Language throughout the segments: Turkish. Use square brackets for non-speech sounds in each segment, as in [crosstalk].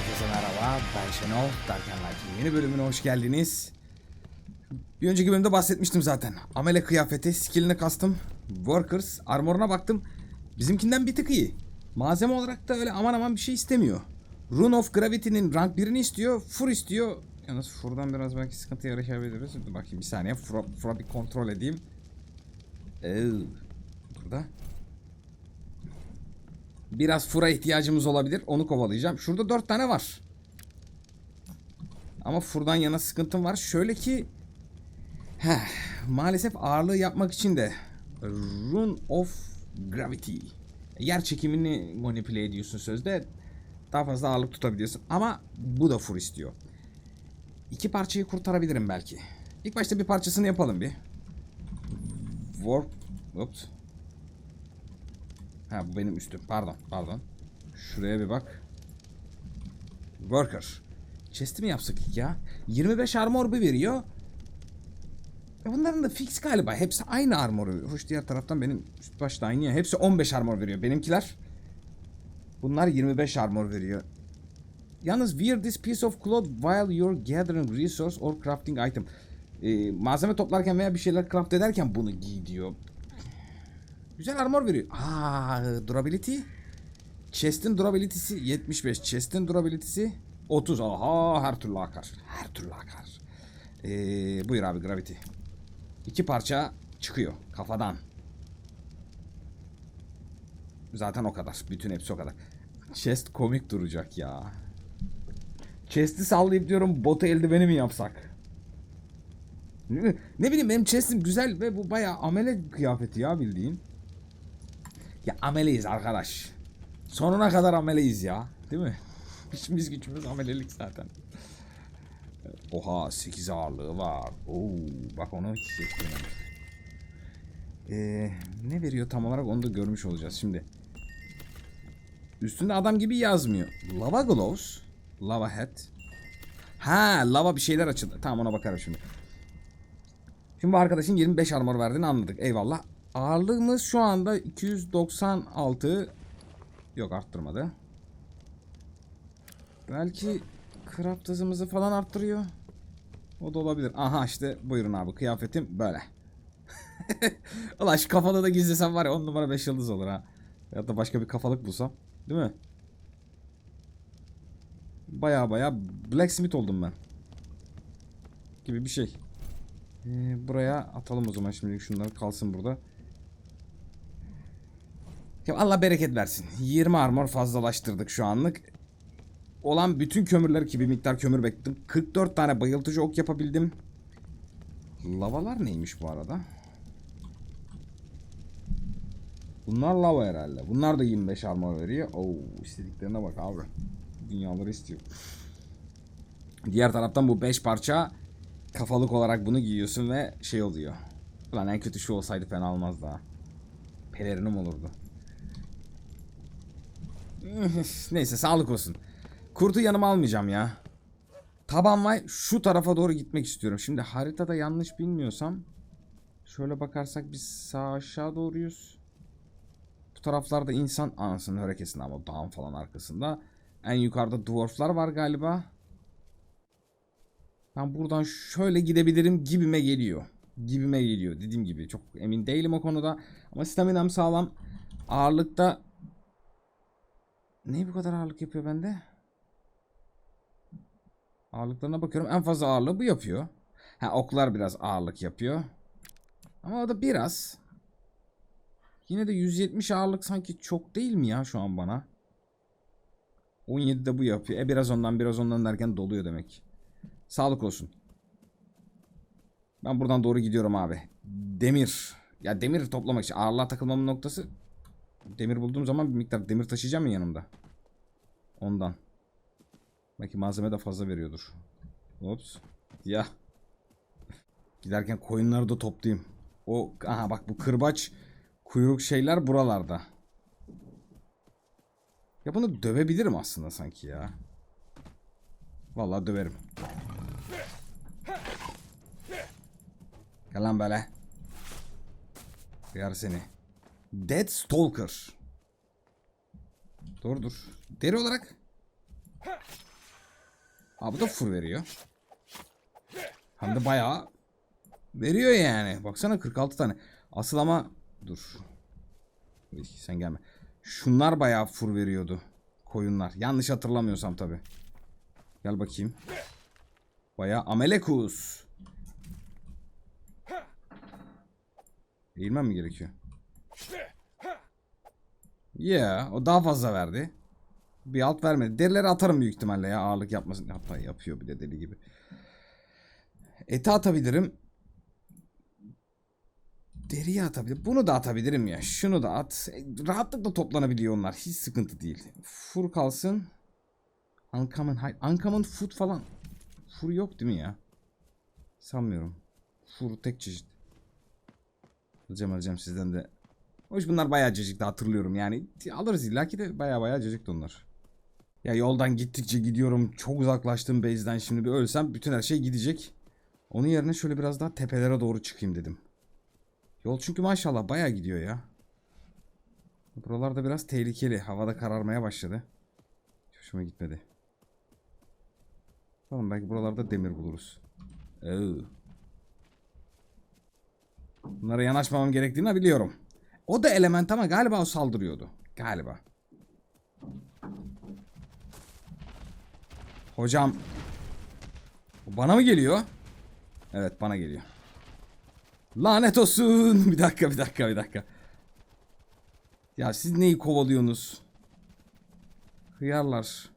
Herkese merhaba, ben Şenol. Darken Light'in yeni bölümüne hoş geldiniz. Bir önceki bölümde bahsetmiştim zaten. Amele kıyafeti, skillini kastım. Workers, armoruna baktım. Bizimkinden bir tık iyi. Malzeme olarak da öyle aman aman bir şey istemiyor. Rune of Gravity'nin rank 1'ini istiyor, Fur istiyor. Yalnız Fur'dan biraz belki sıkıntı yaşayabiliriz. Dur bakayım bir saniye, Fur'a Fur'a bir kontrol edeyim. Ee, burada. Biraz fura ihtiyacımız olabilir. Onu kovalayacağım. Şurada dört tane var. Ama furdan yana sıkıntım var. Şöyle ki heh, maalesef ağırlığı yapmak için de Rune of Gravity. Yer çekimini manipüle ediyorsun sözde. Daha fazla ağırlık tutabiliyorsun. Ama bu da fur istiyor. İki parçayı kurtarabilirim belki. İlk başta bir parçasını yapalım bir. Warp. Oops. Ha bu benim üstüm. Pardon, pardon. Şuraya bir bak. Worker. Chest'i mi yapsak ya? 25 armor bir veriyor. E bunların da fix galiba. Hepsi aynı armoru. Hoş diğer taraftan benim üst başta aynı ya. Hepsi 15 armor veriyor. Benimkiler. Bunlar 25 armor veriyor. Yalnız wear this piece of cloth while you're gathering resource or crafting item. E, malzeme toplarken veya bir şeyler craft ederken bunu giy diyor. Güzel armor veriyor. Aa, durability. Chest'in durability'si 75. Chest'in durability'si 30. Aha her türlü akar. Her türlü akar. Ee, buyur abi gravity. İki parça çıkıyor kafadan. Zaten o kadar. Bütün hepsi o kadar. Chest komik duracak ya. Chest'i sallayıp diyorum botu eldiveni mi yapsak? Ne, bileyim benim chest'im güzel ve bu bayağı amele kıyafeti ya bildiğin. Ya ameleyiz arkadaş. Sonuna kadar ameleyiz ya. Değil mi? [laughs] İşimiz gücümüz amelelik zaten. Oha 8 ağırlığı var. Oo, bak onu hiç. Ee, ne veriyor tam olarak onu da görmüş olacağız şimdi. Üstünde adam gibi yazmıyor. Lava gloves. Lava hat. Ha lava bir şeyler açıldı. Tamam ona bakarım şimdi. Şimdi bu arkadaşın 25 armor verdiğini anladık. Eyvallah. Ağırlığımız şu anda 296. Yok arttırmadı. Belki craft hızımızı falan arttırıyor. O da olabilir. Aha işte buyurun abi kıyafetim böyle. [laughs] Ulan şu kafalı da gizlesem var ya 10 numara 5 yıldız olur ha. Ya da başka bir kafalık bulsam. Değil mi? Baya baya blacksmith oldum ben. Gibi bir şey. Ee, buraya atalım o zaman şimdi şunlar kalsın burada. Ya Allah bereket versin. 20 armor fazlalaştırdık şu anlık. Olan bütün kömürler ki bir miktar kömür bekledim. 44 tane bayıltıcı ok yapabildim. Lavalar neymiş bu arada? Bunlar lava herhalde. Bunlar da 25 armor veriyor. Oo, istediklerine bak abi. Dünyaları istiyor. Diğer taraftan bu 5 parça kafalık olarak bunu giyiyorsun ve şey oluyor. Ulan en kötü şu olsaydı fena olmaz daha. Pelerinim olurdu. Neyse sağlık olsun. Kurtu yanıma almayacağım ya. Taban vay şu tarafa doğru gitmek istiyorum. Şimdi haritada yanlış bilmiyorsam şöyle bakarsak biz sağ aşağı doğruyuz. Bu taraflarda insan anasının hörekesinde ama dağın falan arkasında. En yukarıda dwarflar var galiba. Ben buradan şöyle gidebilirim gibime geliyor. Gibime geliyor dediğim gibi. Çok emin değilim o konuda. Ama staminam sağlam. Ağırlıkta ne bu kadar ağırlık yapıyor bende? Ağırlıklarına bakıyorum. En fazla ağırlığı bu yapıyor. Ha oklar biraz ağırlık yapıyor. Ama o da biraz. Yine de 170 ağırlık sanki çok değil mi ya şu an bana? 17'de bu yapıyor. E biraz ondan biraz ondan derken doluyor demek. Sağlık olsun. Ben buradan doğru gidiyorum abi. Demir. Ya demir toplamak için ağırlığa takılmamın noktası demir bulduğum zaman bir miktar demir taşıyacağım ya yanımda. Ondan. Belki malzeme de fazla veriyordur. Ops. Ya. Giderken koyunları da toplayayım. O aha bak bu kırbaç kuyruk şeyler buralarda. Ya bunu dövebilirim aslında sanki ya. Vallahi döverim. Gel lan böyle. Kıyar seni. Dead Stalker. Doğrudur. Deri olarak Aa bu da fur veriyor. Hem de bayağı veriyor yani. Baksana 46 tane. Asıl ama dur. Sen gelme. Şunlar bayağı fur veriyordu. Koyunlar. Yanlış hatırlamıyorsam tabi. Gel bakayım. Bayağı Amelekus. Eğilmem mi gerekiyor? Yeah, o daha fazla verdi. Bir alt vermedi. Derileri atarım büyük ihtimalle ya ağırlık yapmasın. Hatta yapıyor bir de deli gibi. Eti atabilirim. Deriyi atabilirim. Bunu da atabilirim ya. Şunu da at. E, Rahatlıkla toplanabiliyor onlar. Hiç sıkıntı değil. Fur kalsın. Uncommon hayır. Uncommon food falan. Fur yok değil mi ya? Sanmıyorum. Fur tek çeşit. Alacağım alacağım sizden de. Hoş bunlar bayağı cacıktı hatırlıyorum yani. Alırız illa ki de bayağı bayağı cacıktı onlar. Ya yoldan gittikçe gidiyorum. Çok uzaklaştım base'den. Şimdi bir ölsem bütün her şey gidecek. Onun yerine şöyle biraz daha tepelere doğru çıkayım dedim. Yol çünkü maşallah bayağı gidiyor ya. Buralarda biraz tehlikeli. Havada kararmaya başladı. Hoşuma gitmedi. Tamam belki buralarda demir buluruz. Oo. Bunlara yanaşmamam gerektiğini biliyorum. O da element ama galiba o saldırıyordu. Galiba. Hocam. Bana mı geliyor? Evet bana geliyor. Lanet olsun. [laughs] Bir dakika bir dakika bir dakika. Ya siz neyi kovalıyorsunuz? Hıyarlar.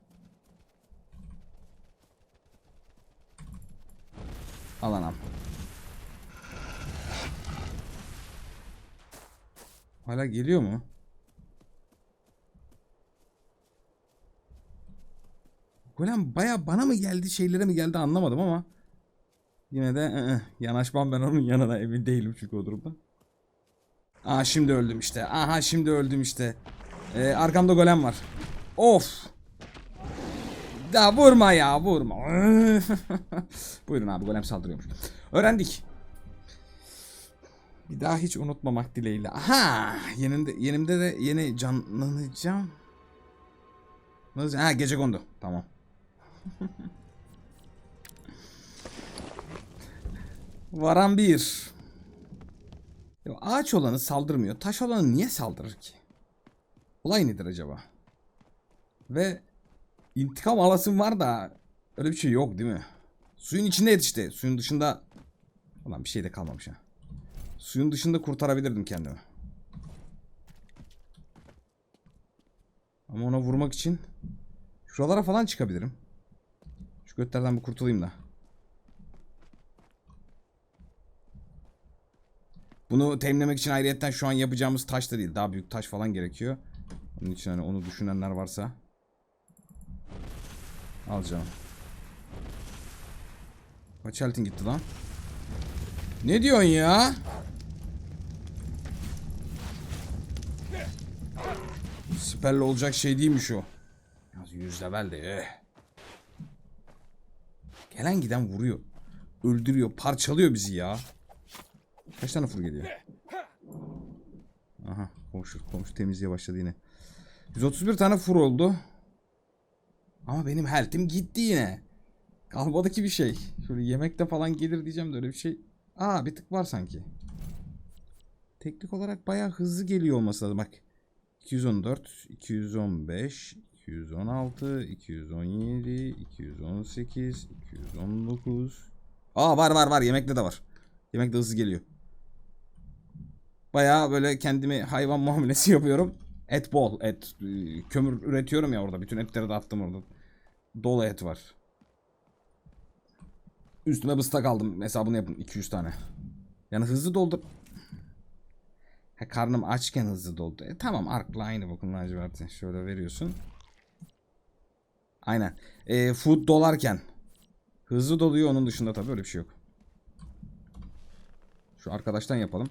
Al Hala geliyor mu? Golem baya bana mı geldi şeylere mi geldi anlamadım ama Yine de ı-ı, yanaşmam ben onun yanına emin değilim çünkü o durumda. Aa şimdi öldüm işte. Aha şimdi öldüm işte. Ee, arkamda golem var. Of. Da vurma ya vurma. [laughs] Buyurun abi golem saldırıyormuş. Öğrendik. Bir daha hiç unutmamak dileğiyle. Aha! Yenimde, yenimde de yeni canlanacağım. Nasıl? Ha gece kondu. Tamam. [laughs] Varan bir. Ya ağaç olanı saldırmıyor. Taş olanı niye saldırır ki? Olay nedir acaba? Ve intikam alasım var da öyle bir şey yok değil mi? Suyun içinde yetişti. Suyun dışında Ulan bir şey de kalmamış ha. Suyun dışında kurtarabilirdim kendimi. Ama ona vurmak için şuralara falan çıkabilirim. Şu götlerden bir kurtulayım da. Bunu temizlemek için ayrıyetten şu an yapacağımız taş da değil. Daha büyük taş falan gerekiyor. Onun için hani onu düşünenler varsa alacağım. Kaç eltin gitti lan? Ne diyorsun ya? Siperle olacak şey değilmiş o. Yüz level de eh. Gelen giden vuruyor. Öldürüyor, parçalıyor bizi ya. Kaç tane fur geliyor? Aha komşu, komşu temizliğe başladı yine. 131 tane fur oldu. Ama benim health'im gitti yine. Kalmadı ki bir şey. Şöyle yemekte falan gelir diyeceğim de öyle bir şey. Aa bir tık var sanki. Teknik olarak bayağı hızlı geliyor olması lazım. Bak. 214, 215, 216, 217, 218, 219. Aa var var var yemekte de var. Yemek de hızlı geliyor. Bayağı böyle kendimi hayvan [laughs] muamelesi yapıyorum. Et bol et. Ee, Kömür üretiyorum ya orada. Bütün etleri de attım orada. Dolu et var. Üstüme bıstak aldım. Hesabını yapın. 200 tane. Yani hızlı doldur. Ha, karnım açken hızlı doldu. E, tamam arkla aynı bakın laciverti. Şöyle veriyorsun. Aynen. E, food dolarken hızlı doluyor onun dışında tabii öyle bir şey yok. Şu arkadaştan yapalım.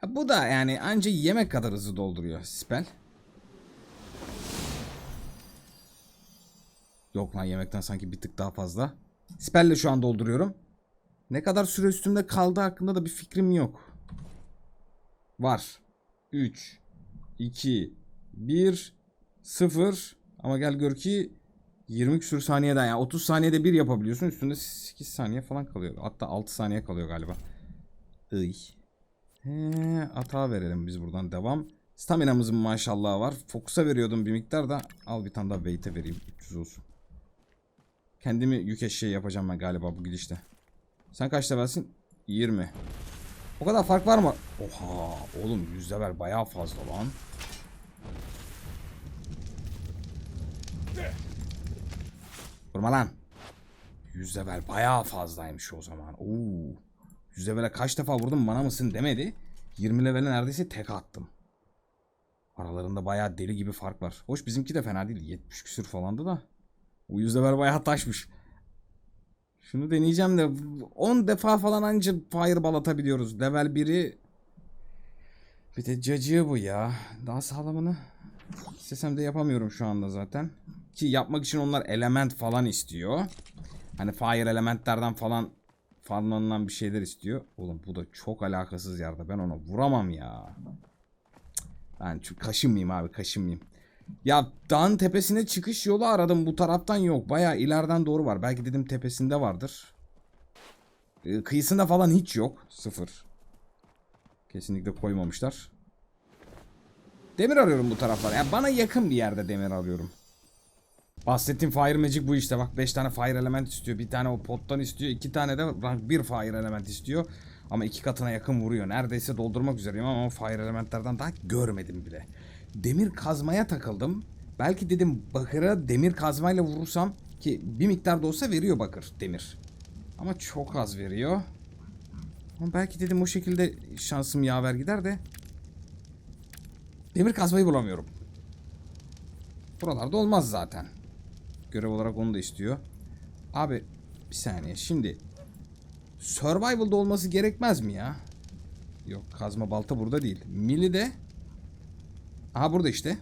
Ha, bu da yani anca yemek kadar hızlı dolduruyor spell. Yok lan yemekten sanki bir tık daha fazla. Spell'le şu an dolduruyorum. Ne kadar süre üstümde kaldığı hakkında da bir fikrim yok. Var. 3 2 1 0 ama gel gör ki 20 küsür saniyeden yani 30 saniyede bir yapabiliyorsun. Üstünde 8 saniye falan kalıyor. Hatta 6 saniye kalıyor galiba. Iy. He, atağa verelim biz buradan devam. Staminamızın maşallah var. Fokus'a veriyordum bir miktar da al bir tane daha weight'e vereyim 300 olsun. Kendimi yük eşeği yapacağım ben galiba bu gidişte. Sen kaç levelsin? 20. O kadar fark var mı? Oha oğlum 100 level bayağı fazla lan. Vurma lan. 100 level bayağı fazlaymış o zaman. Oo. 100 level'e kaç defa vurdum bana mısın demedi. 20 level'e neredeyse tek attım. Aralarında bayağı deli gibi fark var. Hoş bizimki de fena değil. 70 küsür falandı da. O 100 level bayağı taşmış. Şunu deneyeceğim de 10 defa falan anca fireball atabiliyoruz. Level 1'i bir de cacığı bu ya. Daha sağlamını istesem de yapamıyorum şu anda zaten. Ki yapmak için onlar element falan istiyor. Hani fire elementlerden falan farmlanılan bir şeyler istiyor. Oğlum bu da çok alakasız yerde. Ben ona vuramam ya. Ben çünkü kaşınmayayım abi kaşınmayayım. Ya dağın tepesine çıkış yolu aradım. Bu taraftan yok. Baya ileriden doğru var. Belki dedim tepesinde vardır. Ee, kıyısında falan hiç yok. Sıfır. Kesinlikle koymamışlar. Demir arıyorum bu taraflar. Yani bana yakın bir yerde demir arıyorum. Bahsettiğim Fire Magic bu işte. Bak 5 tane Fire Element istiyor. Bir tane o pottan istiyor. 2 tane de rank 1 Fire Element istiyor. Ama iki katına yakın vuruyor. Neredeyse doldurmak üzereyim ama Fire Elementlerden daha görmedim bile. Demir kazmaya takıldım. Belki dedim bakıra demir kazmayla vurursam ki bir miktar da olsa veriyor bakır demir. Ama çok az veriyor. Ama belki dedim o şekilde şansım yaver gider de demir kazmayı bulamıyorum. Buralarda olmaz zaten. Görev olarak onu da istiyor. Abi bir saniye şimdi Survival'da olması gerekmez mi ya? Yok kazma balta burada değil. Mili de Aha burada işte.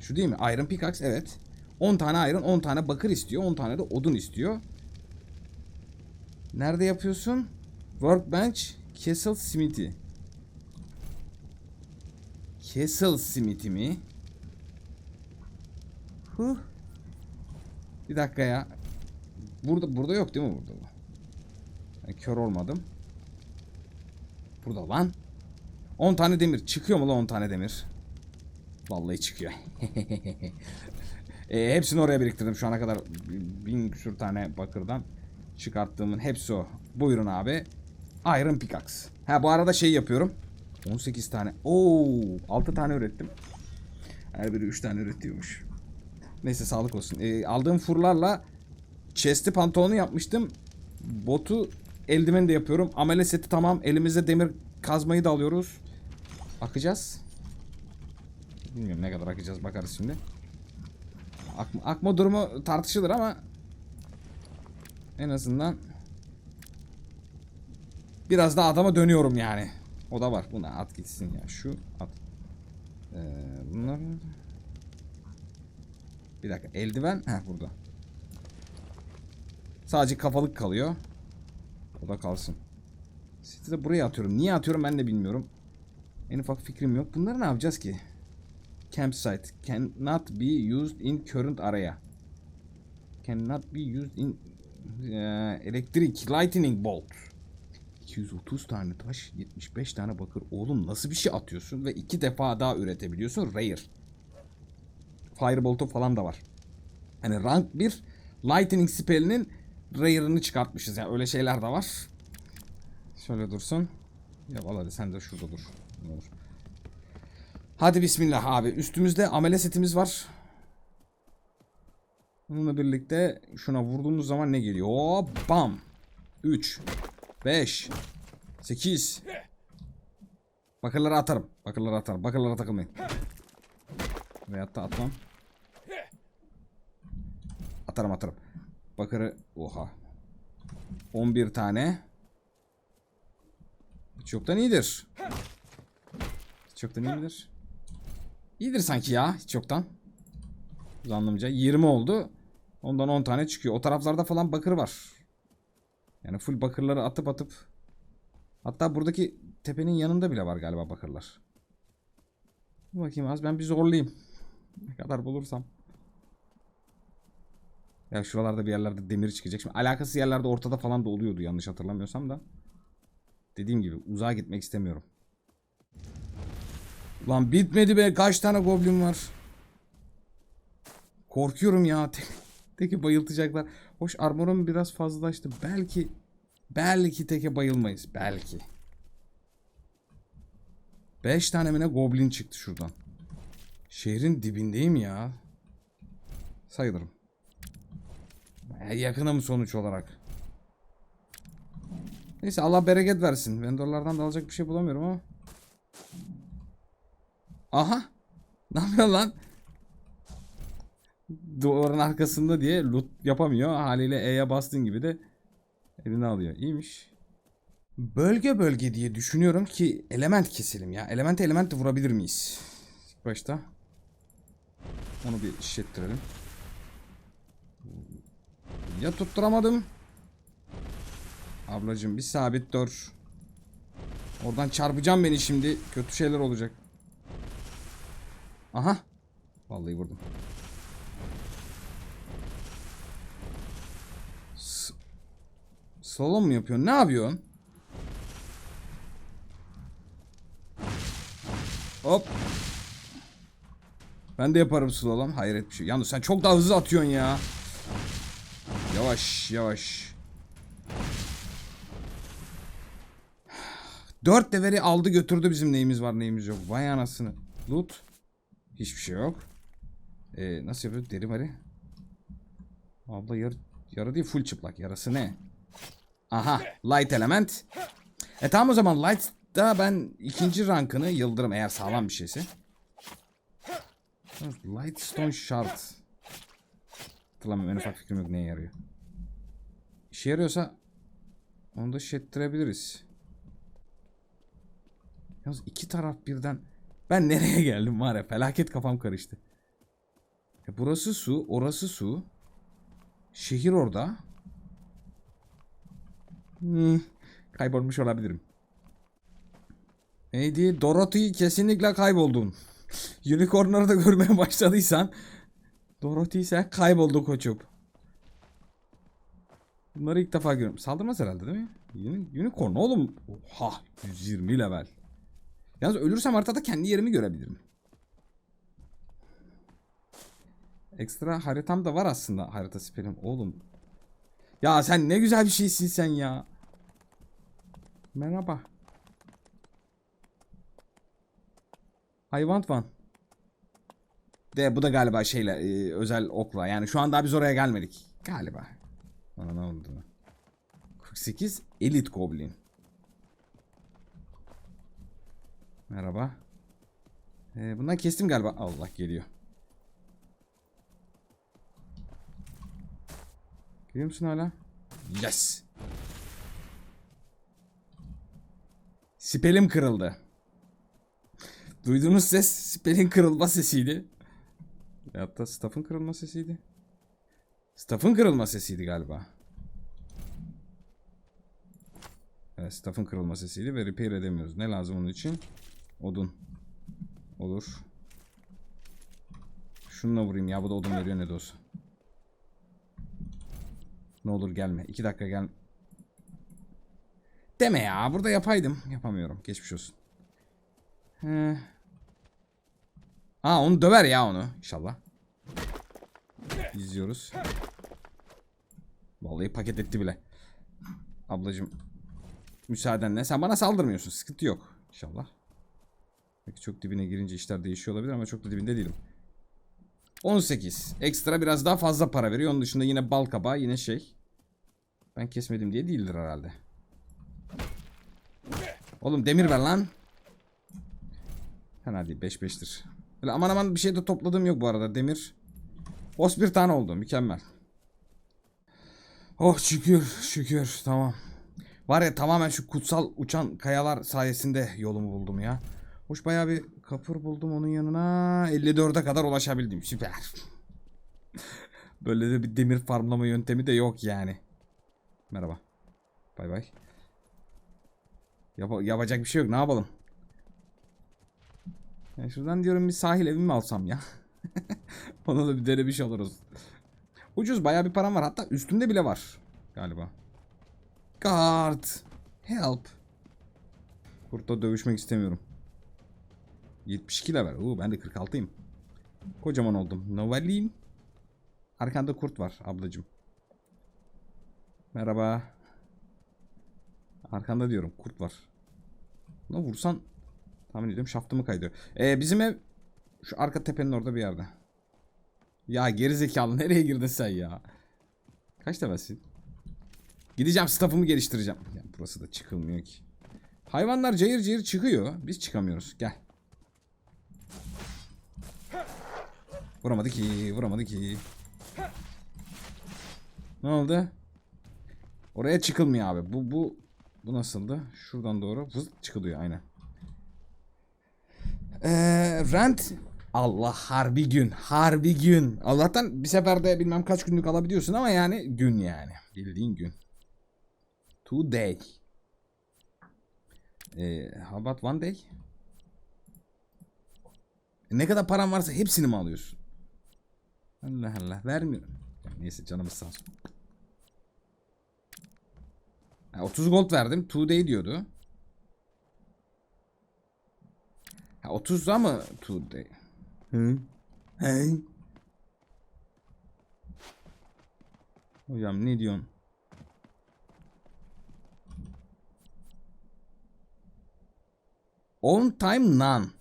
Şu değil mi? Iron pickaxe evet. 10 tane iron 10 tane bakır istiyor. 10 tane de odun istiyor. Nerede yapıyorsun? Workbench Castle Smithy. Castle Smithy mi? Huh. Bir dakika ya. Burada burada yok değil mi burada bu? Kör olmadım. Burada lan. 10 tane demir. Çıkıyor mu lan 10 tane demir? Vallahi çıkıyor. [laughs] e, hepsini oraya biriktirdim şu ana kadar. Bin küsür tane bakırdan çıkarttığımın hepsi o. Buyurun abi. Iron pickaxe. Ha bu arada şey yapıyorum. 18 tane. Oo, 6 tane ürettim. Her biri 3 tane üretiyormuş. Neyse sağlık olsun. E, aldığım furlarla chest'i pantolonu yapmıştım. Botu eldiveni de yapıyorum. Amele seti tamam. Elimize demir kazmayı da alıyoruz. Akacağız. Bilmiyorum ne kadar akacağız bakarız şimdi. Akma, akma durumu tartışılır ama en azından biraz da adama dönüyorum yani. O da var. Buna at gitsin ya. Şu at. Ee, bunlar bir dakika eldiven ha burada. Sadece kafalık kalıyor. O da kalsın. Seti de buraya atıyorum. Niye atıyorum ben de bilmiyorum. En ufak fikrim yok. Bunları ne yapacağız ki? Campsite cannot be used in current area. Cannot be used in uh, electric lightning bolt. 230 tane taş, 75 tane bakır. Oğlum nasıl bir şey atıyorsun ve iki defa daha üretebiliyorsun. Rare. Firebolt'u falan da var. Hani rank 1 Lightning spell'inin rare'ını çıkartmışız. Yani öyle şeyler de var. Şöyle dursun. Ya hadi sen de şurada dur. Ne. Hadi bismillah abi. Üstümüzde amele setimiz var. Bununla birlikte şuna vurduğumuz zaman ne geliyor? Hop bam. 3 5 8 Bakırları atarım. Bakırları atarım. Bakırlara takılmayın. Veyahut da atmam. Atarım atarım. Bakırı oha. 11 tane. Hiç yoktan iyidir. Hiç yoktan iyidir. İyidir sanki ya hiç yoktan. Zannımca 20 oldu. Ondan 10 tane çıkıyor. O taraflarda falan bakır var. Yani full bakırları atıp atıp. Hatta buradaki tepenin yanında bile var galiba bakırlar. Bakayım az ben bir zorlayayım. Ne kadar bulursam. Ya şuralarda bir yerlerde demir çıkacak. Şimdi alakasız yerlerde ortada falan da oluyordu yanlış hatırlamıyorsam da. Dediğim gibi uzağa gitmek istemiyorum. Lan bitmedi be kaç tane goblin var. Korkuyorum ya. Tek, [laughs] teke bayıltacaklar. Hoş armorum biraz fazlalaştı. Belki belki teke bayılmayız. Belki. 5 tane mi ne goblin çıktı şuradan. Şehrin dibindeyim ya. Sayılırım. Baya yakınım sonuç olarak. Neyse Allah bereket versin. Vendorlardan da alacak bir şey bulamıyorum ama. Aha. Ne yapıyor lan? Duvarın arkasında diye loot yapamıyor. Haliyle E'ye bastığın gibi de elini alıyor. İyiymiş. Bölge bölge diye düşünüyorum ki element keselim ya. Elemente elemente vurabilir miyiz? İlk başta. Onu bir işlettirelim. Ya tutturamadım. Ablacım bir sabit dur. Oradan çarpacağım beni şimdi. Kötü şeyler olacak. Aha. Vallahi vurdum. S Slalom mu yapıyorsun? Ne yapıyorsun? Hop. Ben de yaparım slalom. Hayret bir şey. Yalnız sen çok daha hızlı atıyorsun ya. Yavaş yavaş. Dört deveri aldı götürdü bizim neyimiz var neyimiz yok. Vay anasını. Loot. Hiçbir şey yok. Ee, nasıl yapıyor? Deri mari. Abla yarı, yarı değil full çıplak. Yarası ne? Aha. Light element. E tamam o zaman light'ta ben ikinci rankını yıldırım eğer sağlam bir şeyse. Light stone shard. Hatırlamıyorum en ufak fikrim yok neye yarıyor. İşe yarıyorsa onu da şettirebiliriz. Yalnız iki taraf birden ben nereye geldim var ya felaket kafam karıştı. E burası su, orası su. Şehir orada. Hmm, kaybolmuş olabilirim. Neydi? Dorothy kesinlikle kayboldun. [laughs] Unicornları da görmeye başladıysan Dorothy sen kayboldu koçum. Bunları ilk defa görüyorum. Saldırmaz herhalde değil mi? Uni- Unicorn oğlum. Oha 120 level. Yalnız ölürsem haritada kendi yerimi görebilirim. Ekstra haritam da var aslında harita siperim. Oğlum. Ya sen ne güzel bir şeysin sen ya. Merhaba. I want one. De bu da galiba şeyle e, özel okla. Yani şu an daha biz oraya gelmedik. Galiba. Bana ne oldu? 48 Elite Goblin. Merhaba. Ee, bundan kestim galiba. Allah geliyor. Geliyor musun hala? Yes. Sipelim kırıldı. Duyduğunuz ses spelin kırılma sesiydi. Ya da staff'ın kırılma sesiydi. Staff'ın kırılma sesiydi galiba. Evet staff'ın kırılma sesiydi ve repair edemiyoruz. Ne lazım onun için? Odun. Olur. Şununla vurayım ya bu da odun veriyor ne de olsa. Ne olur gelme. İki dakika gel. Deme ya burada yapaydım. Yapamıyorum. Geçmiş olsun. He. Aa onu döver ya onu inşallah. İzliyoruz. Vallahi paket etti bile. Ablacım müsaadenle sen bana saldırmıyorsun. Sıkıntı yok inşallah. Belki çok dibine girince işler değişiyor olabilir ama çok da dibinde değilim. 18. Ekstra biraz daha fazla para veriyor. Onun dışında yine bal kabağı yine şey. Ben kesmedim diye değildir herhalde. Oğlum demir ver lan. Fena değil 5-5'tir. Böyle aman aman bir şey de topladığım yok bu arada demir. Os bir tane oldu mükemmel. Oh şükür şükür tamam. Var ya tamamen şu kutsal uçan kayalar sayesinde yolumu buldum ya. Hoş bayağı bir kapır buldum onun yanına. 54'e kadar ulaşabildim süper. [laughs] Böyle de bir demir farmlama yöntemi de yok yani. Merhaba. Bay bay. Yap yapacak bir şey yok ne yapalım. Ya şuradan diyorum bir sahil evi mi alsam ya. [laughs] Ona da bir denemiş oluruz. Ucuz bayağı bir param var. Hatta üstümde bile var. Galiba. Guard. Help. Kurtla dövüşmek istemiyorum. 72 level. Oo, ben de 46'yım. Kocaman oldum. Novalim. Arkanda kurt var ablacım. Merhaba. Arkanda diyorum kurt var. Buna vursan tahmin ediyorum şaftımı kaydıyor. Ee, bizim ev şu arka tepenin orada bir yerde. Ya gerizekalı nereye girdin sen ya? Kaç levelsin? Gideceğim staff'ımı geliştireceğim. Ya burası da çıkılmıyor ki. Hayvanlar cayır cayır çıkıyor. Biz çıkamıyoruz. Gel. Vuramadı ki, vuramadı ki. Ne oldu? Oraya çıkılmıyor abi. Bu bu bu nasıldı? Şuradan doğru vız çıkılıyor aynen. Ee, rent Allah harbi gün. Harbi gün. Allah'tan bir seferde bilmem kaç günlük alabiliyorsun ama yani gün yani. Bildiğin gün. Today. Ee, how about one day? Ne kadar paran varsa hepsini mi alıyorsun? Allah Allah vermiyorum. Ya neyse canımız sağ olsun. Ha, 30 gold verdim. Two day diyordu. Ha 30 ama two day. Hı? He? Hocam ne diyorsun? On time none.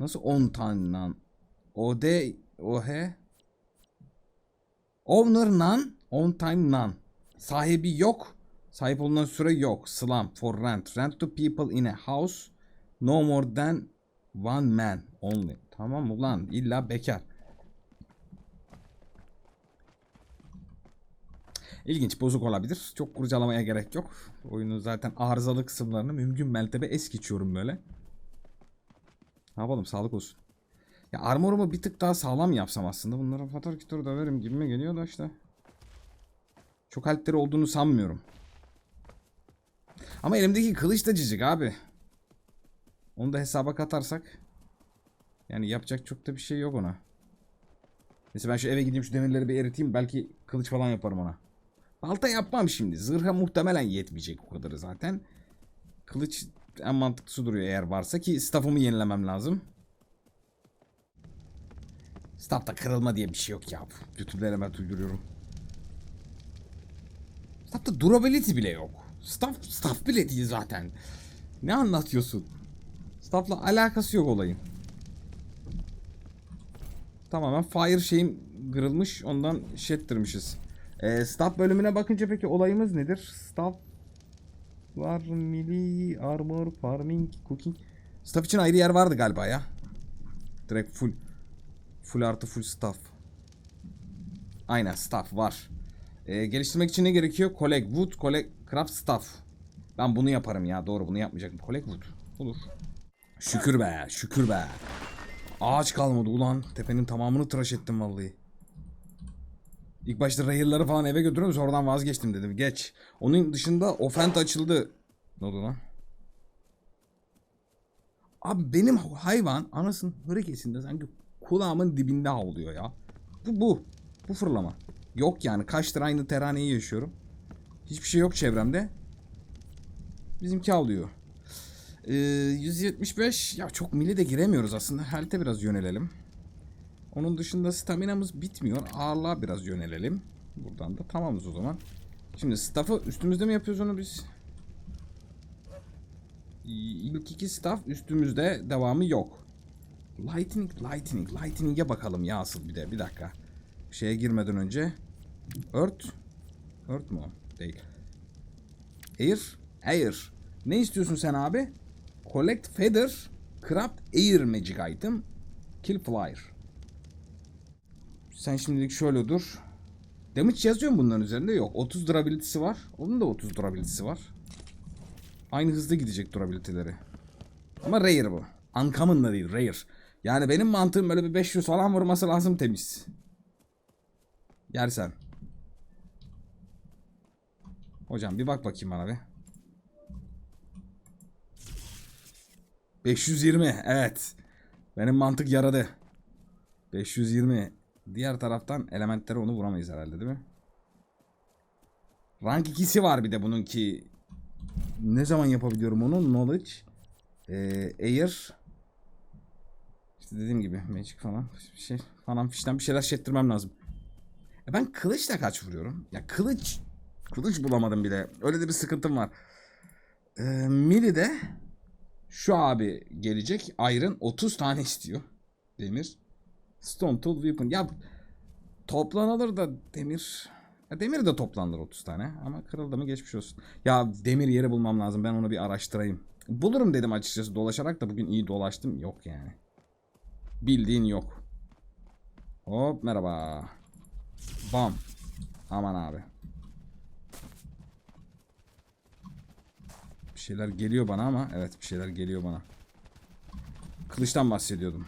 Nasıl on time none? O de o he. Owner none, on time none. Sahibi yok. Sahip olunan süre yok. Slum for rent. Rent to people in a house. No more than one man only. Tamam mı lan? İlla bekar. İlginç bozuk olabilir. Çok kurcalamaya gerek yok. Oyunun zaten arızalı kısımlarını mümkün mertebe es geçiyorum böyle. Ne yapalım sağlık olsun. Ya armorumu bir tık daha sağlam yapsam aslında. Bunlara fatar kitörü döverim gibime geliyor da işte. Çok haltleri olduğunu sanmıyorum. Ama elimdeki kılıç da cicik abi. Onu da hesaba katarsak. Yani yapacak çok da bir şey yok ona. Neyse ben şu eve gideyim şu demirleri bir eriteyim. Belki kılıç falan yaparım ona. Balta yapmam şimdi. Zırha muhtemelen yetmeyecek o kadarı zaten. Kılıç en mantıklısı duruyor eğer varsa ki staff'ımı yenilemem lazım. Staff'ta kırılma diye bir şey yok ya. YouTube'da element uyduruyorum. Staff'ta durability bile yok. Staff, staff bile değil zaten. Ne anlatıyorsun? Staff'la alakası yok olayın. Tamamen fire şeyim kırılmış. Ondan şettirmişiz. Ee, staff bölümüne bakınca peki olayımız nedir? Staff melee, armor, farming, cooking. Staff için ayrı yer vardı galiba ya. Direkt full. Full artı full staff. Aynen staff var. Ee, geliştirmek için ne gerekiyor? Collect wood, collect craft staff. Ben bunu yaparım ya. Doğru bunu yapmayacaktım. Collect wood. Olur. Şükür be, şükür be. Ağaç kalmadı ulan. Tepenin tamamını tıraş ettim vallahi. İlk başta rayırları falan eve götürüyorum sonradan vazgeçtim dedim. Geç. Onun dışında Ofent açıldı. Ne oldu lan? Abi benim hayvan anasının hırıkesinde sanki kulağımın dibinde havlıyor ya. Bu bu. Bu fırlama. Yok yani kaçtır aynı teraneyi yaşıyorum. Hiçbir şey yok çevremde. Bizimki havlıyor. Ee, 175 ya çok mili de giremiyoruz aslında. Health'e biraz yönelelim. Onun dışında staminamız bitmiyor. Ağırlığa biraz yönelelim. Buradan da tamamız o zaman. Şimdi staff'ı üstümüzde mi yapıyoruz onu biz? İlk iki staff üstümüzde devamı yok. Lightning, lightning, lightning'e bakalım ya asıl bir de. Bir dakika. Şeye girmeden önce. Earth. Earth mu? Değil. Air. Air. Ne istiyorsun sen abi? Collect feather. Craft air magic item. Kill flyer. Sen şimdilik şöyle dur. Damage yazıyor mu bunların üzerinde? Yok. 30 durability'si var. Onun da 30 durability'si var. Aynı hızda gidecek durability'leri. Ama rare bu. Uncommon da değil rare. Yani benim mantığım böyle bir 500 falan vurması lazım temiz. Yersen. Hocam bir bak bakayım bana bir. 520 evet. Benim mantık yaradı. 520. Diğer taraftan elementlere onu vuramayız herhalde değil mi? Rank 2'si var bir de bununki. Ne zaman yapabiliyorum onu? Knowledge. Ee, Air. İşte dediğim gibi magic falan bir şey falan fişten bir şeyler şettirmem lazım. E ben kılıçla kaç vuruyorum? Ya kılıç kılıç bulamadım bile. Öyle de bir sıkıntım var. Ee, Milli'de şu abi gelecek. Iron 30 tane istiyor. Demir. Stone Tool Weapon. Ya toplanılır da demir. Ya demir de toplanır 30 tane. Ama kırıldı mı geçmiş olsun. Ya demir yeri bulmam lazım. Ben onu bir araştırayım. Bulurum dedim açıkçası dolaşarak da bugün iyi dolaştım. Yok yani. Bildiğin yok. Hop merhaba. Bam. Aman abi. Bir şeyler geliyor bana ama evet bir şeyler geliyor bana. Kılıçtan bahsediyordum.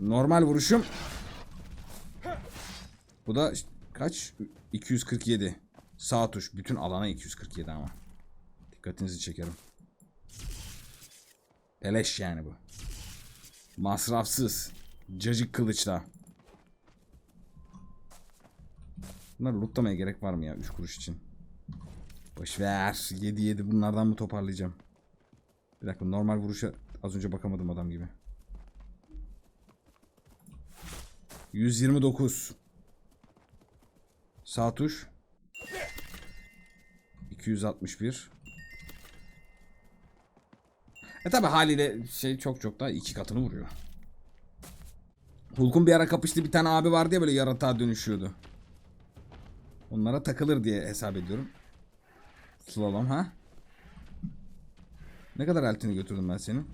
Normal vuruşum. Bu da kaç? 247. Sağ tuş. Bütün alana 247 ama. Dikkatinizi çekerim. Eleş yani bu. Masrafsız. Cacık kılıçla. Bunları lootlamaya gerek var mı ya 3 kuruş için? Boş ver. 7 7 bunlardan mı toparlayacağım? Bir dakika normal vuruşa az önce bakamadım adam gibi. 129. Sağ tuş. 261. E tabi haliyle şey çok çok daha iki katını vuruyor. Hulk'un bir ara kapıştığı bir tane abi vardı ya böyle yaratığa dönüşüyordu. Onlara takılır diye hesap ediyorum. Slalom ha? Ne kadar altını götürdüm ben senin?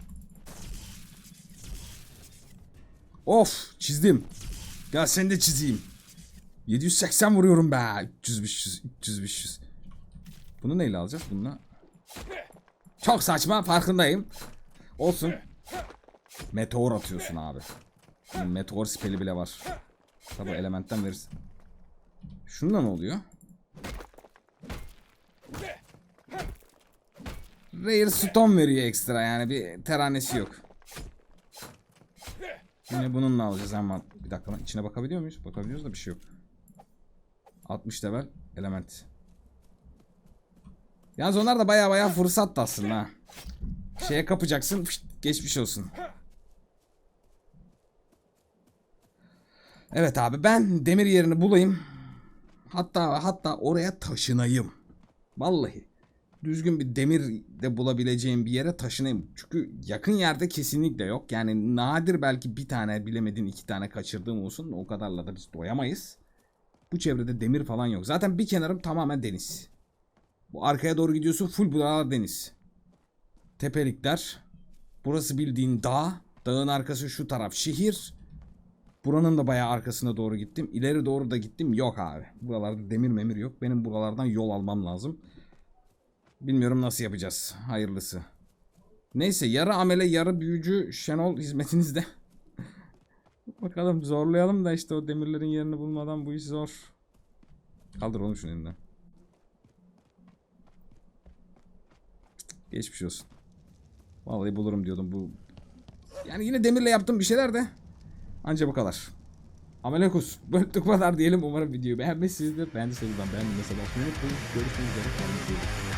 Of çizdim. Gel sen de çizeyim. 780 vuruyorum be. 300 500 300 500. Bunu neyle alacağız? Bununla. Çok saçma farkındayım. Olsun. Meteor atıyorsun abi. Meteor speli bile var. Tabi elementten verirsin. Şunda ne oluyor? Rare stone veriyor ekstra yani bir teranesi yok. Yine bununla alacağız ama bir dakika lan içine bakabiliyor muyuz? Bakabiliyoruz da bir şey yok. 60 level element. Yalnız onlar da baya baya fırsat aslında ha. Şeye kapacaksın fışt, geçmiş olsun. Evet abi ben demir yerini bulayım. Hatta hatta oraya taşınayım. Vallahi. Düzgün bir demir de bulabileceğim bir yere taşınayım. Çünkü yakın yerde kesinlikle yok. Yani nadir belki bir tane bilemedin iki tane kaçırdığım olsun. O kadarla da biz doyamayız. Bu çevrede demir falan yok. Zaten bir kenarım tamamen deniz. Bu arkaya doğru gidiyorsun full buralar deniz. Tepelikler. Burası bildiğin dağ. Dağın arkası şu taraf şehir. Buranın da bayağı arkasına doğru gittim. İleri doğru da gittim. Yok abi. Buralarda demir memir yok. Benim buralardan yol almam lazım. Bilmiyorum nasıl yapacağız. Hayırlısı. Neyse yarı amele yarı büyücü Şenol hizmetinizde. [laughs] Bakalım zorlayalım da işte o demirlerin yerini bulmadan bu iş zor. Kaldır onu şunu elinden. Geçmiş olsun. Vallahi bulurum diyordum bu. Yani yine demirle yaptığım bir şeyler de. Anca bu kadar. Amelekus. Böyle bu kadar diyelim. Umarım videoyu beğenmişsinizdir. Beğendiyseniz ben beğendim. Mesela unutmayın. Görüşmek üzere.